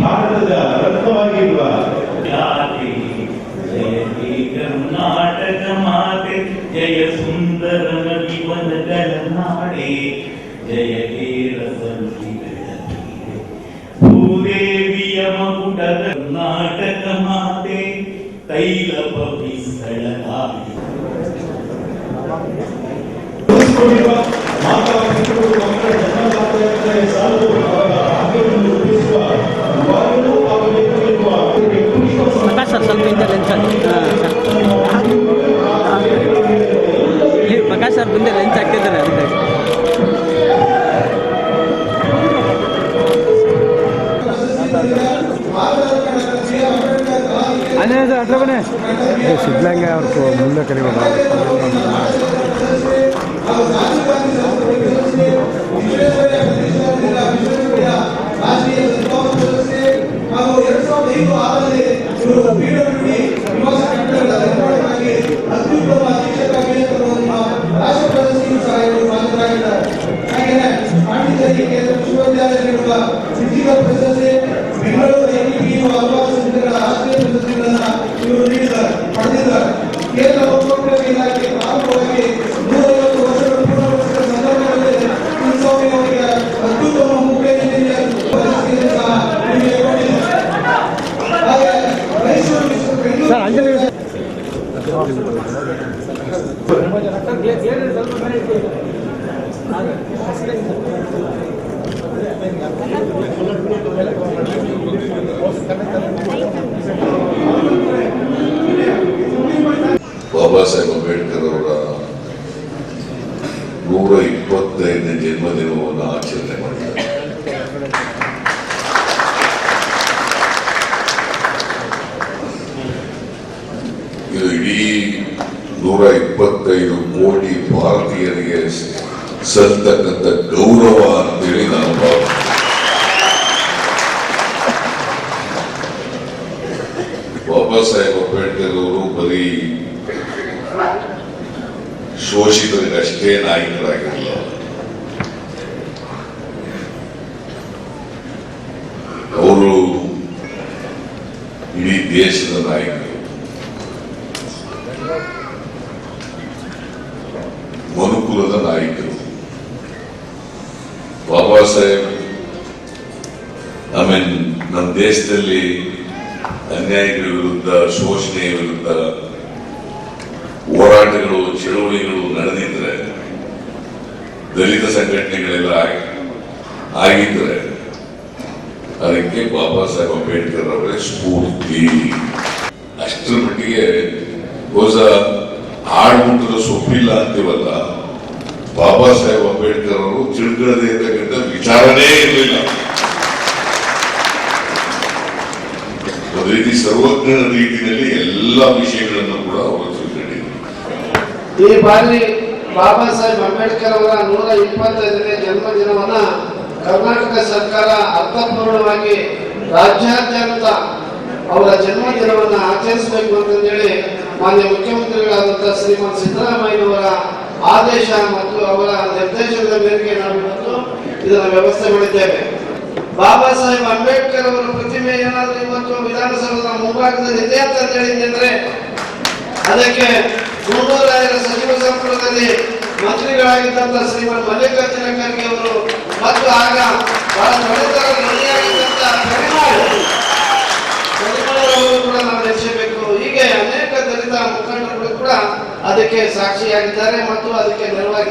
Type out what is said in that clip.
ಭಾರತದ ರತ್ನವಾಗಿರುವ ಕರ್ನಾಟಕ ಮಾತೆ ಜಯ ಸುಂದರ ಜೀವನಗಳ ನಾಡೆ ಜಯ ಕೇರ ಭೂದೇವಿಯ ಮಗುಡದ ಕರ್ನಾಟಕ ಮಾತೆ ತೈಲ ಪವಿ ಹಾಗೆಯೇ ಅವ್ರ ಮುಂದೆ ಕರಿಬೋದು ಬೆಂಗಳೂರು ಸಂಸ್ಥೆಗಳ ಇವರು ನೀಡಿದ್ದಾರೆ ಬಾಬಾ ಸಾಹೇಬ್ ಅಂಬೇಡ್ಕರ್ ಅವರ ನೂರ ಇಪ್ಪತ್ತೈದನೇ ಜನ್ಮದಿನವನ್ನು ಆಚರಣೆ ಮಾಡಿದ್ದಾರೆ ಇದು ಇಡೀ ನೂರ ಇಪ್ಪತ್ತೈದು ಕೋಟಿ ಭಾರತೀಯರಿಗೆ ಸಲ್ತಕ್ಕಂಥ ಗೌರವ ಅಂತೇಳಿ ನಾನು ಭಾವಿಸ್ತೇನೆ ಬಾಬಾ ಸಾಹೇಬ್ ಅಂಬೇಡ್ಕರ್ ಬರೀ ನಾಯಕರಾಗಿರಲಿಲ್ಲ ಅವರು ಇಡೀ ದೇಶದ ನಾಯಕರು ಮನುಕುಲದ ನಾಯಕರು ಬಾಬಾ ಸಾಹೇಬ್ ಐ ನಮ್ಮ ದೇಶದಲ್ಲಿ ಅನ್ಯಾಯಗಳ ವಿರುದ್ಧ, ಶೋಷಣೆಯ ವಿರುದ್ಧ ಹೋರಾಟಗಳು, ಚಳುವಳಿಗಳು ನಡೆದಿದ್ರೆ, ದಲಿತ ಸಂಘಟನೆಗಳೆಲ್ಲ ಆಗಿ- ಆಗಿದ್ರೆ ಅದಕ್ಕೆ ಬಾಬಾ ಸಾಹೇಬ್ ಅಂಬೇಡ್ಕರ್ ಅವರೇ ಸ್ಫೂರ್ತಿ. ಅಷ್ಟರ ಮಟ್ಟಿಗೆ ಹೋಸ ಆಡ್ಮುಟ್ಟದ ಸೊಪ್ಪಿಲ್ಲ ಅಂತೀವಲ್ಲ? ಬಾಬಾ ಸಾಹೇಬ್ ಅಂಬೇಡ್ಕರ್ ಅವರು ತಿಳ್ಕೊಳ್ಳದೆ ಇರತಕ್ಕಂಥ ವಿಚಾರನೇ ಇರಲಿಲ್ಲ. ರೀತಿ ಸರ್ವಜ್ಞರ ರೀತಿಯಲ್ಲಿ ಎಲ್ಲ ವಿಷಯಗಳನ್ನು ಕೂಡ ಅವರು ತಿಳ್ಕೊಂಡಿದ್ದಾರೆ. ಈ ಬಾರಿ ಬಾಬಾ ಸಾಹೇಬ್ ಅಂಬೇಡ್ಕರ್ ಅವರ ನೂರ ಇಪ್ಪತ್ತೈದನೇ ಜನ್ಮದಿನವನ್ನ ಕರ್ನಾಟಕ ಸರ್ಕಾರ ಅರ್ಥಪೂರ್ಣವಾಗಿ ರಾಜ್ಯಾದ್ಯಂತ ಅವರ ಜನ್ಮದಿನವನ್ನ ಆಚರಿಸಬೇಕು ಅಂತಂದೇಳಿ ಮಾನ್ಯ ಮುಖ್ಯಮಂತ್ರಿಗಳಾದಂತಹ ಶ್ರೀಮಂತ ಸಿದ್ದರಾಮಯ್ಯನವರ ಆದೇಶ ಮತ್ತು ಅವರ ನಿರ್ದೇಶನದ ಮೇರೆಗೆ ನಾವು ಇವತ್ತು ಇದರ ವ್ಯವಸ್ಥೆ ಮಾಡಿದ್ದೇವೆ ಬಾಬಾ ಸಾಹೇಬ್ ಅಂಬೇಡ್ಕರ್ ಅವರ ಪ್ರತಿಮೆ ಏನಾದರೂ ಇವತ್ತು ವಿಧಾನಸೌಧದ ಮುಂಭಾಗದಲ್ಲಿ ಇದೆ ಅಂತ ಹೇಳಿದ್ರೆ ಅದಕ್ಕೆ ಗುಂಡೂರಾಯರ ಸಚಿವ ಸಂಪುಟದಲ್ಲಿ ಮಂತ್ರಿಗಳಾಗಿದ್ದಂತ ಶ್ರೀಮನ್ ಮಲ್ಲಿಕಾರ್ಜುನ ಖರ್ಗೆ ಅವರು ಮತ್ತು ಆಗ ಬಹಳ ಅವರು ಕೂಡ ನಾವು ಹೀಗೆ ಅನೇಕ ದಲಿತ ಮುಖಂಡರುಗಳು ಕೂಡ ಅದಕ್ಕೆ ಸಾಕ್ಷಿಯಾಗಿದ್ದಾರೆ ಮತ್ತು ಅದಕ್ಕೆ ನೆರವಾಗಿದ್ದಾರೆ.